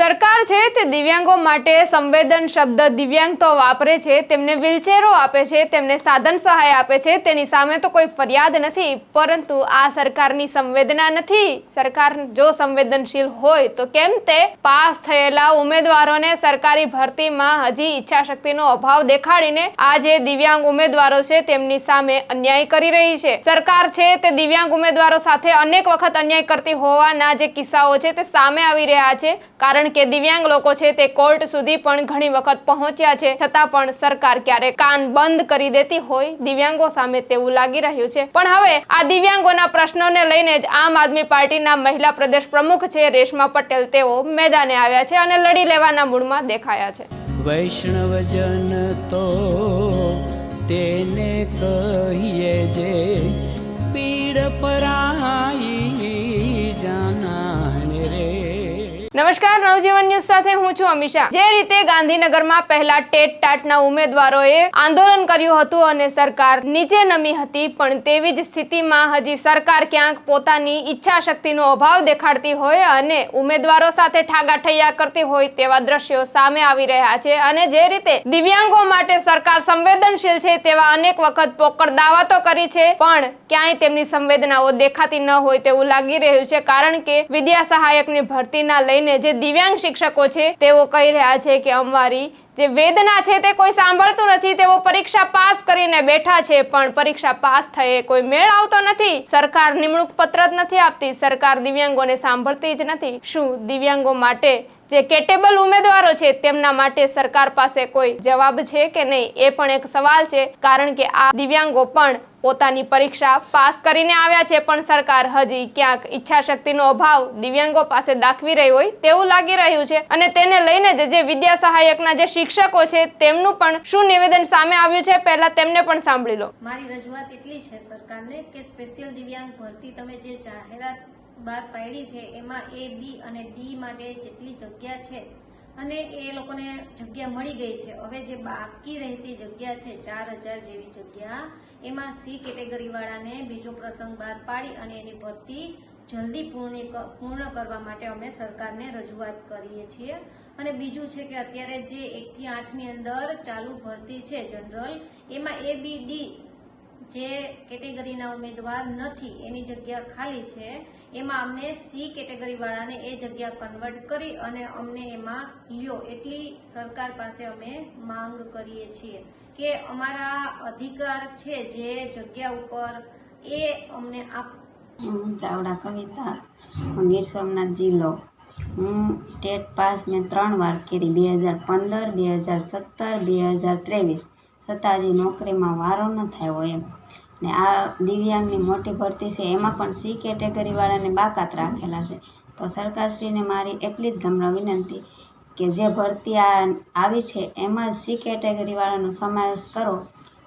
સરકાર છે તે દિવ્યાંગો માટે સંવેદન શબ્દ દિવ્યાંગ તો વાપરે છે, તેમને વ્હીલચેરો આપે છે, તેમને સાધન સહાય આપે છે, તેની સામે તો કોઈ ફરિયાદ નથી, પરંતુ આ સરકારની સંવેદના નથી. સરકાર જો સંવેદનશીલ હોય તો કેમ તે? પાસ થયેલા ઉમેદવારોને સરકારી ભરતીમાં હજી ઈચ્છાશક્તિનો અભાવ દેખાડીને આ જે દિવ્યાંગ ઉમેદવારો છે તેમની સામે અન્યાય કરી રહી છે. સરકાર છે તે દિવ્યાંગ ઉમેદવારો સાથે અનેક વખત અન્યાય કરતી હોવાના જે કિસ્સાઓ છે તે સામે આવી રહ્યા છે. કારણ કે દિવ્યાંગ લોકો છે તે કોર્ટ સુધી પણ ઘણી વખત પહોંચ્યા છે. છતાં પણ સરકાર ક્યારેક કાન બંધ કરી દેતી હોય દિવ્યાંગો સામે તેવું લાગી રહ્યું છે. પણ હવે આ દિવ્યાંગોના પ્રશ્નોને લઈને જ આમ આદમી પાર્ટીના મહિલા પ્રદેશ પ્રમુખ છે રેશમા પટેલ. તેઓ મેદાને આવ્યા છે અને લડી લેવાના મૂડમાં દેખાયા છે. વૈષ્ણવજન તો તેને કહીએ જે પીડ પરાઈ નમસ્કાર, નવજીવન ન્યૂઝ સાથે હું છું અમિશા જે રીતે ગાંધીનગરમાં પહેલા ટેટ ટાટના ઉમેદવારોએ આંદોલન કર્યું હતું અને સરકાર નીચે નમી હતી, પણ તેવી જ સ્થિતિમાં હજી સરકાર ક્યાંક પોતાની ઈચ્છા શક્તિનો અભાવ દેખાડતી હોય અને ઉમેદવારો સાથે ઠાગાઠૈયા કરતી હોય તેવા દ્રશ્યો સામે આવી રહ્યા છે અને જે રીતે દિવ્યાંગો માટે સરકાર સંવેદનશીલ છે તેવા અનેક વખત પોકળ દાવા તો કરી છે, પણ ક્યાંય તેમની સંવેદનાઓ દેખાતી ન હોય તેવું લાગી રહ્યું છે, કારણ કે વિદ્યા સહાયકની ભરતીના લઈને જે દિવ્યાંગ શિક્ષકો છે, તેઓ કહી રહ્યા છે કે અમારી જે વેદના છે તે કોઈ સાંભળતું નથી, તેઓ પરીક્ષા પાસ કરીને બેઠા છે, પણ પરીક્ષા પાસ થયે કોઈ મેળ આવતો નથી. સરકાર નિમણૂક પત્ર જ નથી આપતી, સરકાર દિવ્યાંગોને સાંભળતી જ નથી. શું દિવ્યાંગો માટે જે કેટેબલ ઉમેદવારો છે, તેમના માટે સરકાર પાસે કોઈ જવાબ છે કે નહીં? એ પણ એક સવાલ છે, કારણ કે આ દિવ્યાંગો પણ પોતાની પરીક્ષા પાસ કરીને આવ્યા છે, પણ સરકાર હજી ક્યાંક ઈચ્છા શક્તિનો અભાવ દિવ્યાંગો પાસે દાખવી રહી હોય તેવું લાગી રહ્યું છે. અને તેને લઈને જ જે વિદ્યા સહાયકના જે શિક્ષકો છે, તેમનું પણ શું નિવેદન સામે આવ્યું છે, પહેલા તેમને પણ સાંભળી લો. મારી રજૂઆત એટલી છે સરકારને કે સ્પેશિયલ દિવ્યાંગ ભરતી તમે જે જાહેરાત બહાર પાડી છે, એમાં એ, બી અને ડી માટે જેટલી જગ્યા છે અને એ લોકોને જગ્યા મળી ગઈ છે. હવે જે બાકી રહેતી જગ્યા છે, ચાર હજાર જેવી જગ્યા, એમાં સી કેટેગરી વાળાને બીજો પ્રસંગ બહાર પાડી અને એની ભરતી જલ્દી પૂર્ણ પૂર્ણ કરવા માટે અમે સરકારને રજૂઆત કરીએ છીએ. અને બીજું છે કે અત્યારે જે એકથી આઠની અંદર ચાલુ ભરતી છે જનરલ, એમાં એ, બી, ડી જે કેટેગરીના ઉમેદવાર નથી, એની જગ્યા ખાલી છે, એમાં અમને સી કેટેગરી વાળાને એ જગ્યા કન્વર્ટ કરી અને અમને એમાં લ્યો. એટલી સરકાર પાસે અમે માંગ કરીએ છીએ કે અમારા અધિકાર છે જે જગ્યા ઉપર એ અમને આપ ચાવડા કવિતા ગીર સોમનાથ જિલ્લો હું ટેટ પાસ મેં ત્રણ વાર કરી, બે હજાર પંદર, બે હજાર સત્તર, બે હજાર ત્રેવીસ. છતાં હજી નોકરીમાં વારો ન થયો એમ. ને આ દિવ્યાંગની મોટી ભરતી છે. એમાં પણ સી કેટેગરીવાળાને બાકાત રાખેલા છે. તો સરકારશ્રીને મારી એટલી જ નમ્ર વિનંતી કે જે ભરતી આ આવી છે, એમાં સી કેટેગરીવાળાનો સમાવેશ કરો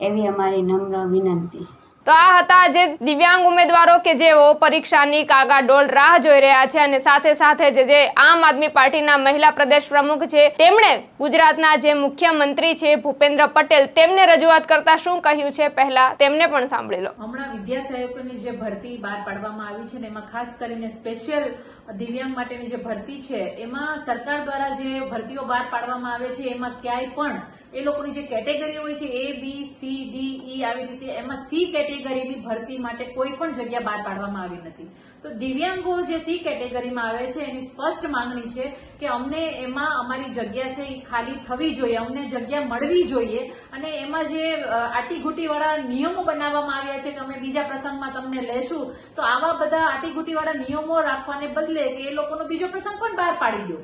એવી અમારી નમ્ર વિનંતી છે. તો આ હતા જે દિવ્યાંગ ઉમેદવારો કે જેઓ પરીક્ષાની કાગાડોળ રાહ જોઈ રહ્યા છે અને સાથે સાથે જ આમ આદમી પાર્ટીના મહિલા પ્રદેશ પ્રમુખ છે, તેમણે ગુજરાતના જે મુખ્યમંત્રી છે ભૂપેન્દ્ર પટેલ, તેમને રજૂઆત કરતા શું કહ્યું છે પહેલા? તેમને પણ સાંભળી લો. હમણાં વિદ્યા સહાયકોની જે ભરતી બહાર પાડવામાં આવી છે એમાં ખાસ કરીને સ્પેશિયલ દિવ્યાંગ માટેની જે ભરતી છે, એમાં સરકાર દ્વારા જે ભરતીઓ બહાર પાડવામાં આવે છે, એમાં ક્યાંય પણ એ લોકોની જે કેટેગરી હોય છે એ બી સી ડી ઈ આવી રીતે એમાં સી કેટેગરીની ભરતી માટે કોઈ પણ જગ્યા બહાર પાડવામાં આવી નથી. તો દિવ્યાંગો જે સી કેટેગરીમાં આવે છે, એની સ્પષ્ટ માંગણી છે કે અમને એમાં અમારી જગ્યા છે એ ખાલી થવી જોઈએ, અમને જગ્યા મળવી જોઈએ અને એમાં જે આટીઘૂટીવાળા નિયમો બનાવવામાં આવ્યા છે કે અમે બીજા પ્રસંગમાં તમને લેશું, તો આવા બધા આટીઘૂટીવાળા નિયમો રાખવાને બદલે કે એ લોકોનો બીજો પ્રસંગ પણ બહાર પાડી દો.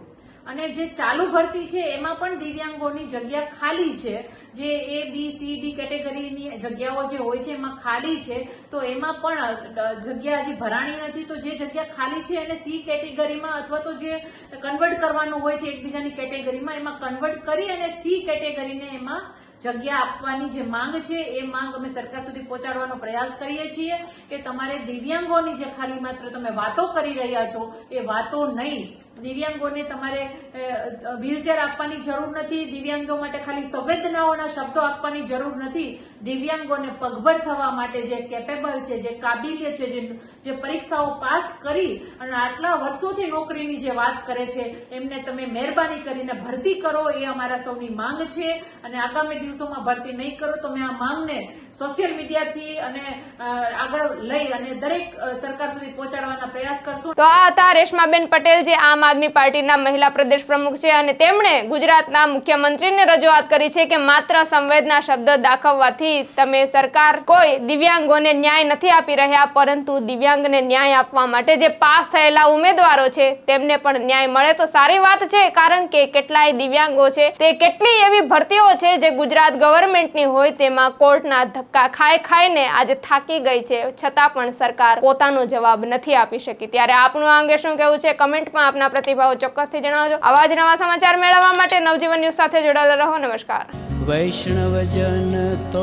અને જે ચાલુ ભરતી છે, એમાં પણ દિવ્યાંગોની જગ્યા ખાલી છે. જે એ બી સી ડી કેટેગરીની જગ્યાઓ જે હોય છે, એમાં ખાલી છે, તો એમાં પણ જગ્યા હજી ભરાણી નથી, તો જે જગ્યા ખાલી છે, એને સી કેટેગરીમાં અથવા તો જે કન્વર્ટ કરવાનું હોય છે, એકબીજાની કેટેગરીમાં, એમાં કન્વર્ટ કરી અને સી કેટેગરીને એમાં જગ્યા આપવાની જે માંગ છે, એ માંગ અમે સરકાર સુધી પહોંચાડવાનો પ્રયાસ કરીએ છીએ કે તમારે દિવ્યાંગોની જે ખાલી માત્ર તમે વાતો કરી રહ્યા છો, એ વાતો નહીં. દિવ્યાંગોને તમારે વ્હીલચેર આપવાની જરૂર નથી, દિવ્યાંગો માટે ખાલી સંવેદનાઓના શબ્દો આપવાની જરૂર નથી. દિવ્યાંગોને પગભર થવા માટે જે કેપેબલ છે, જે કાબિલિયત છે, જે પરીક્ષાઓ પાસ કરી અને આટલા વર્ષોથી નોકરીની જે વાત કરે છે, એમને તમે મહેરબાની કરીને ભરતી કરો, એ અમારા સૌની માંગ છે. અને આગામી દિવસોમાં ભરતી નહીં કરો તો મેં આ માંગને સોશિયલ મીડિયાથી અને આગળ લઈ અને દરેક સરકાર સુધી પહોંચાડવાના પ્રયાસ કરશું. તો આ હતા રેશમાબેન પટેલ, જે આમ આદમી પાર્ટીના મહિલા પ્રદેશ પ્રમુખ છે અને તેમણે ગુજરાતના મુખ્યમંત્રીને રજૂઆત કરી છે કે માત્ર સંવેદના શબ્દ દાખવવાથી તમે સરકાર કોઈ દિવ્યાંગોને ન્યાય નથી આપી રહ્યા, પરંતુ દિવ્યાંગને ન્યાય આપવા માટે જે પાસ થયેલા ઉમેદવારો છે, તેમને પણ ન્યાય મળે તો સારી વાત છે, કારણ કે કેટલાય દિવ્યાંગો છે, તે કેટલી એવી ભરતીઓ છે જે ગુજરાત ગવર્મેન્ટની હોય તેમાં કોર્ટના ધક્કા ખાઈ ખાઈને આજે થાકી ગઈ છે, છતાં પણ સરકાર પોતાનો જવાબ નથી આપી શકી. ત્યારે આપનું આ અંગે શું કહેવું છે, કમેન્ટમાં આપના પ્રતિભાવો ચોક્કસથી જણાવજો. આવા જ નવા સમાચાર મેળવવા માટે નવજીવન ન્યૂઝ સાથે જોડાયેલા રહો, નમસ્કાર. વૈષ્ણવજન તો